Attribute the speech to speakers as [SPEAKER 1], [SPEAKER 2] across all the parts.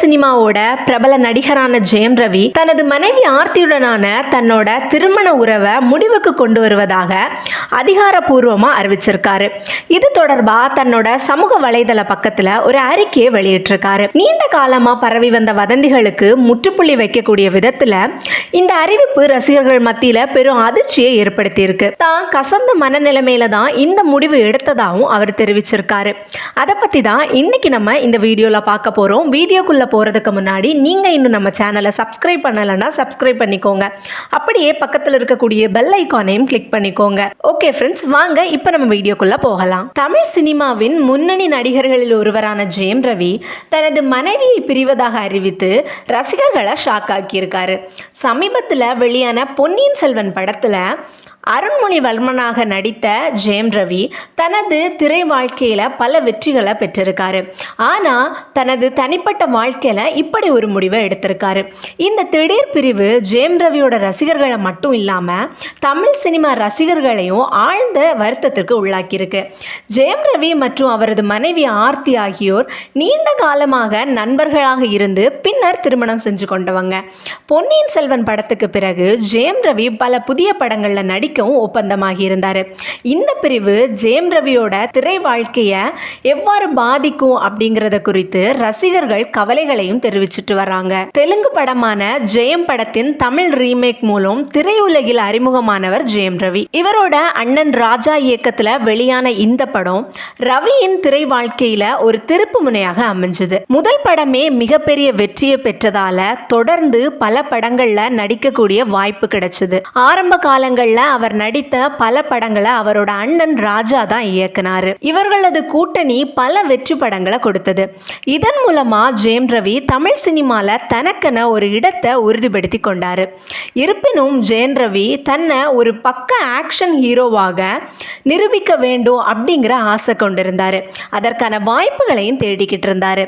[SPEAKER 1] சினிமாவோட பிரபல நடிகரான ஜெயம் ரவி தனது மனைவி ஆர்த்தியுடனான தன்னோட திருமண உறவை முடிவுக்கு கொண்டு வருவதாக அதிகாரப்பூர்வமா அறிவிச்சிருக்காரு. இது தொடர்பா தன்னோட சமூக வலைதள பக்கத்துல ஒரு அறிக்கையை வெளியிட்டிருக்காரு. நீண்ட காலமா பரவி வந்த வதந்திகளுக்கு முற்றுப்புள்ளி வைக்கக்கூடிய விதத்துல இந்த அறிவிப்பு ரசிகர்கள் மத்தியில பெரும் அதிர்ச்சியை ஏற்படுத்தியிருக்கு. தான் கசந்த மனநிலைமையில தான் இந்த முடிவு எடுத்ததாகவும் அவர் தெரிவிச்சிருக்காரு. அதை பத்தி தான் இன்னைக்கு நம்ம இந்த வீடியோல பார்க்க போறோம். வீடியோக்குள்ள போறதுக்கு முன்னாடி நீங்கள் இன்னும் நம்ம சேனலை சப்ஸ்கிரைப் பண்ணலைன்னா சப்ஸ்கிரைப் பண்ணிக்கோங்க. அப்படியே பக்கத்தில் இருக்கக்கூடிய பெல் ஐக்கானையும் கிளிக் பண்ணிக்கோங்க. ஓகே ஃப்ரெண்ட்ஸ் வாங்க இப்போ நம்ம வீடியோக்குள்ளே போகலாம். தமிழ் சினிமாவின் முன்னணி நடிகர்களில் ஒருவரான ஜெயம் ரவி தனது மனைவியை பிரிவதாக அறிவித்து ரசிகர்களை ஷாக் ஆக்கியிருக்காரு. சமீபத்தில் வெளியான பொன்னியின் செல்வன் படத்தில் அருண்மொழிவர்மனாக நடித்த ஜெயம் ரவி தனது திரை வாழ்க்கையில் பல வெற்றிகளை பெற்றிருக்காரு. ஆனால் தனது தனிப்பட்ட வாழ்க்கையில் இப்படி ஒரு முடிவை எடுத்திருக்காரு. இந்த திடீர் பிரிவு ஜெயம் ரவியோட ரசிகர்களை மட்டும் இல்லாமல் தமிழ் சினிமா ரசிகர்களையும் ஆழ்ந்த வருத்தத்திற்கு உள்ளாக்கியிருக்கு. ஜெயம் ரவி மற்றும் அவரது மனைவி ஆர்த்தி ஆகியோர் நீண்ட காலமாக நண்பர்களாக இருந்து பின்னர் திருமணம் செஞ்சு கொண்டவங்க. பொன்னியின் செல்வன் படத்துக்கு பிறகு ஜெயம் ரவி பல புதிய படங்களில் நடிக்க நடிக்கவும் ஒப்பந்தமாகி இருந்தார். இந்த பிரிவு ஜெயம் ரவியோட திரை வாழ்க்கையை எவ்வாறு பாதிக்கும் அப்படிங்கிறத குறித்து ரசிகர்கள் கவலைகளையும் தெரிவிச்சிட்டு வராங்க. தெலுங்கு படமான ஜெயம் படத்தின் தமிழ் ரீமேக் மூலம் திரையுலகில் அறிமுகமானவர் ஜெயம் ரவி. இவரோட அண்ணன் ராஜா இயக்கத்துல வெளியான இந்த படம் ரவியின் திரை வாழ்க்கையில ஒரு திருப்பு முனையாக அமைஞ்சது. முதல் படமே மிகப்பெரிய வெற்றியை பெற்றதால தொடர்ந்து பல படங்கள்ல நடிக்கக்கூடிய வாய்ப்பு கிடைச்சது. ஆரம்ப காலங்கள்ல அவர் அவர் நடித்த பல படங்களை அவரோட அண்ணன் ராஜா தான் இயக்குனாரு. இவர்களது கூட்டணி பல வெற்றி படங்களை கொடுத்தது. இதன் மூலமா ஜெயம் ரவி தமிழ் சினிமால தனக்கென ஒரு இடத்தை உறுதிப்படுத்தி கொண்டாரு. இருப்பினும் ஜெயம் ரவி தன்னை ஒரு பக்க ஆக்ஷன் ஹீரோவாக நிரூபிக்க வேண்டும் அப்படிங்கிற ஆசை கொண்டிருந்தாரு. அதற்கான வாய்ப்புகளையும் தேடிக்கிட்டு இருந்தாரு.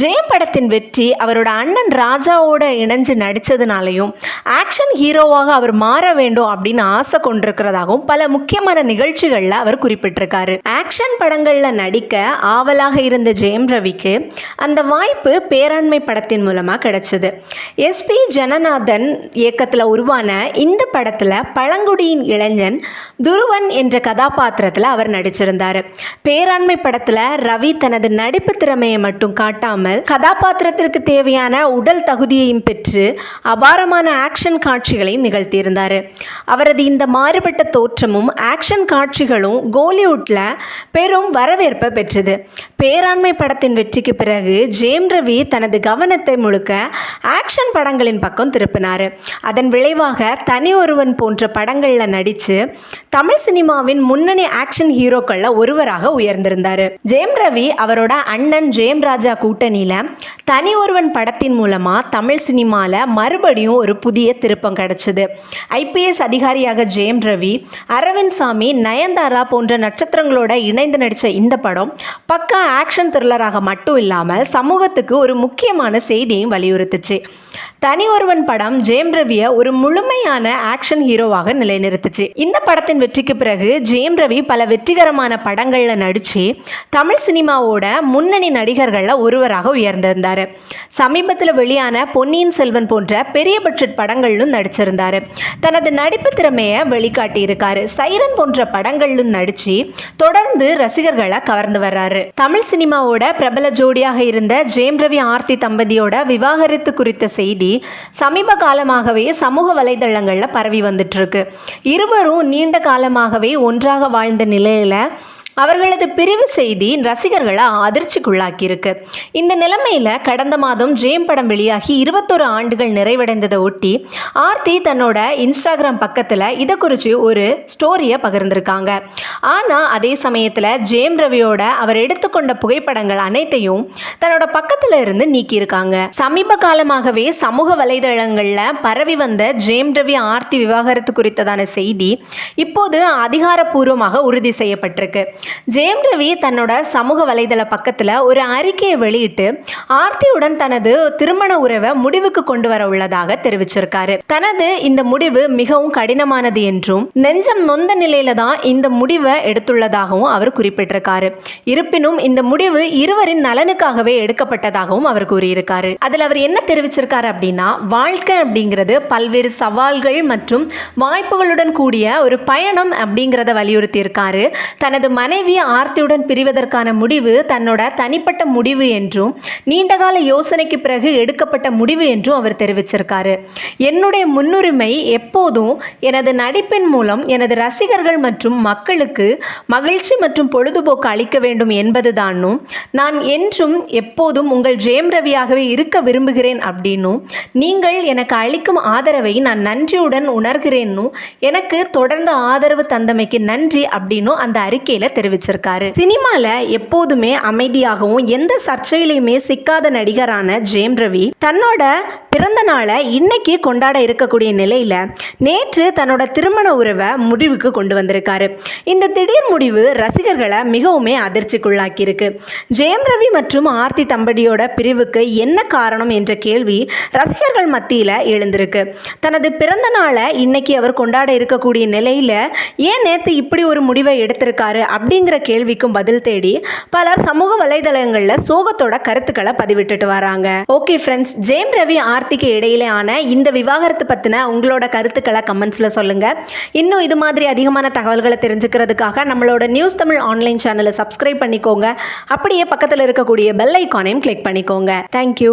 [SPEAKER 1] ஜெயம் படத்தின் வெற்றி அவரோட அண்ணன் ராஜாவோட இணைஞ்சு நடித்ததுனாலையும் ஆக்ஷன் ஹீரோவாக அவர் மாற வேண்டும் அப்படின்னு ஆசை கொண்டிருக்கிறதாகவும் பல முக்கியமான நிகழ்ச்சிகளில் அவர் குறிப்பிட்டிருக்காரு. ஆக்ஷன் படங்களில் நடிக்க ஆவலாக இருந்த ஜெயம் ரவிக்கு அந்த வாய்ப்பு பேராண்மை படத்தின் மூலமாக கிடைச்சது. எஸ்பி ஜனநாதன் இயக்கத்தில் உருவான இந்த படத்தில் பழங்குடியின் இளைஞன் துருவன் என்ற கதாபாத்திரத்தில் அவர் நடிச்சிருந்தார். பேராண்மை படத்தில் ரவி தனது நடிப்பு திறமையை மட்டும் காட்டாமல் இல்லாமல் கதாபாத்திரத்திற்கு தேவையான உடல் தகுதியையும் பெற்று அபாரமான ஆக்ஷன் காட்சிகளையும் நிகழ்த்தியிருந்தார். அவரது இந்த மாறுபட்ட தோற்றமும் ஆக்ஷன் காட்சிகளும் கோலிவுட்டில் பெரும் வரவேற்பை பெற்றது. பேராண்மை படத்தின் வெற்றிக்கு பிறகு ஜேம் ரவி தனது கவனத்தை முழுக்க ஆக்ஷன் படங்களின் பக்கம் திருப்பினார். அதன் விளைவாக தனி ஒருவன் போன்ற படங்களில் நடித்து தமிழ் சினிமாவின் முன்னணி ஆக்ஷன் ஹீரோக்களில் ஒருவராக உயர்ந்திருந்தார். ஜெயம் ரவி அவரோட அண்ணன் ஜெயம் ராஜா கூட்டணி கூட்டணியில் தனி ஒருவன் படத்தின் மூலமாக தமிழ் சினிமாவில் மறுபடியும் ஒரு புதிய திருப்பம் கிடச்சிது. ஐபிஎஸ் அதிகாரியாக ஜெயம் ரவி அரவிந்த் சாமி நயன்தாரா போன்ற நட்சத்திரங்களோட இணைந்து நடித்த இந்த படம் பக்கா ஆக்ஷன் த்ரில்லராக மட்டும் இல்லாமல் சமூகத்துக்கு ஒரு முக்கியமான செய்தியையும் வலியுறுத்துச்சு. தனி ஒருவன் படம் ஜெயம் ரவியை ஒரு முழுமையான ஆக்ஷன் ஹீரோவாக நிலைநிறுத்துச்சு. இந்த படத்தின் வெற்றிக்கு பிறகு ஜெயம் ரவி பல வெற்றிகரமான படங்களில் நடித்து தமிழ் சினிமாவோட முன்னணி நடிகர்களில் ஒருவராக உயர்ந்திருந்தார். சமீபத்தில் வெளியான பொன்னியின் செல்வன் போன்ற பெரிய பட்ஜெட் படங்களிலும் நடிச்சிருந்தார். தனது நடிப்பு திறமையை வெளிக்காட்டியிருக்காரு. சைரன் போன்ற படங்களிலும் நடித்து தொடர்ந்து ரசிகர்களை கவர்ந்து வர்றாரு. தமிழ் சினிமாவோட பிரபல ஜோடியாக இருந்த ஜெயம் ரவி ஆர்த்தி தம்பதியோட விவாகரத்து குறித்த செய்தி சமீப காலமாகவே சமூக வலைதளங்களில் பரவி வந்துட்டு இருக்கு. இருவரும் நீண்ட காலமாகவே ஒன்றாக வாழ்ந்த நிலையில அவர்களது பிரிவு செய்தி ரசிகர்களை அதிர்ச்சிக்குள்ளாக்கியிருக்கு. இந்த நிலைமையில் கடந்த மாதம் ஜெயம் படம் வெளியாகி இருபத்தொரு ஆண்டுகள் நிறைவடைந்ததை ஒட்டி ஆர்த்தி தன்னோட இன்ஸ்டாகிராம் பக்கத்தில் இதை குறித்து ஒரு ஸ்டோரியை பகிர்ந்திருக்காங்க. ஆனால் அதே சமயத்தில் ஜேம் ரவியோட அவர் எடுத்துக்கொண்ட புகைப்படங்கள் அனைத்தையும் தன்னோட பக்கத்தில் இருந்து நீக்கியிருக்காங்க. சமீப காலமாகவே சமூக வலைதளங்களில் பரவி வந்த ஜேம் ரவி ஆர்த்தி விவாகரத்து குறித்ததான செய்தி இப்போது அதிகாரப்பூர்வமாக உறுதி செய்யப்பட்டிருக்கு. ஜெயம் ரவி தன்னோட சமூக வலைதள பக்கத்தில் ஒரு அறிக்கையை வெளியிட்டு ஆர்த்தியுடன் தனது திருமண உறவை முடிவுக்கு கொண்டு வர உள்ளதாக தெரிவிச்சிருக்காரு. தனது இந்த முடிவு மிகவும் கடினமானது என்றும் நெஞ்சம் நொந்த நிலையில தான் இந்த முடிவை எடுத்துள்ளதாகவும் அவர் குறிப்பிட்டிருக்காரு. இருப்பினும் இந்த முடிவு இருவரின் நலனுக்காகவே எடுக்கப்பட்டதாகவும் அவர் கூறியிருக்காரு. அதில் அவர் என்ன தெரிவிச்சிருக்காரு அப்படின்னா வாழ்க்கை அப்படிங்கிறது பல்வேறு சவால்கள் மற்றும் வாய்ப்புகளுடன் கூடிய ஒரு பயணம் அப்படிங்கிறத வலியுறுத்தி இருக்காரு தனது மனை மனைவி ஆர்த்தியுடன் பிரிவதற்கான முடிவு தன்னோட தனிப்பட்ட முடிவு என்றும் நீண்டகால யோசனைக்கு பிறகு எடுக்கப்பட்ட முடிவு என்றும் அவர் தெரிவிச்சிருக்காரு. என்னுடைய முன்னுரிமை எப்போதும் எனது நடிப்பின் மூலம் எனது ரசிகர்கள் மற்றும் மக்களுக்கு மகிழ்ச்சி மற்றும் பொழுதுபோக்கு அளிக்க வேண்டும் என்பதுதானும் நான் என்றும் எப்போதும் உங்கள் ஜெயம் ரவியாகவே இருக்க விரும்புகிறேன் அப்படின்னும் நீங்கள் எனக்கு அளிக்கும் ஆதரவை நான் நன்றியுடன் உணர்கிறேன்னும் எனக்கு தொடர்ந்து ஆதரவு தந்தமைக்கு நன்றி அப்படின்னும் அந்த அறிக்கையில் தெரிவித்தார் தெரிவிச்சிருக்காரு. சினிமால எப்போதுமே அமைதியாகவும் எந்த சர்ச்சையிலையுமே சிக்காத நடிகரான ஜெயம் ரவி தன்னோட பிறந்த நாளை இன்னைக்கு கொண்டாட இருக்கக்கூடிய நிலையில நேற்று தன்னோட திருமண உறவை முடிவுக்கு கொண்டு வந்திருக்காரு. இந்த திடீர் முடிவு ரசிகர்களை மிகவுமே அதிர்ச்சிக்குள்ளாக்கி இருக்கு ஜெயம் ரவி மற்றும் ஆர்த்தி தம்படியோட பிரிவுக்கு என்ன காரணம் என்ற கேள்வி ரசிகர்கள் மத்தியில எழுந்திருக்கு. தனது பிறந்த நாளை இன்னைக்கு அவர் கொண்டாட இருக்கக்கூடிய நிலையில ஏன் நேற்று இப்படி ஒரு முடிவை எடுத்திருக்காரு அப்படி அப்படிங்கிற கேள்விக்கும் பதில் தேடி பலர் சமூக வலைதளங்கள்ல சோகத்தோட கருத்துக்களை பதிவிட்டுட்டு வராங்க. ஓகே ஃப்ரெண்ட்ஸ் ஜெயம் ரவி ஆர்த்திக்கு இடையிலான இந்த விவாகரத்து பத்தின உங்களோட கருத்துக்களை கமெண்ட்ஸ்ல சொல்லுங்க. இன்னும் இது மாதிரி அதிகமான தகவல்களை தெரிஞ்சுக்கிறதுக்காக நம்மளோட நியூஸ் தமிழ் ஆன்லைன் சேனலை சப்ஸ்கிரைப் பண்ணிக்கோங்க. அப்படியே பக்கத்தில் இருக்கக்கூடிய பெல் ஐக்கானையும் கிளிக் பண்ணிக்கோங்க. தேங்க்யூ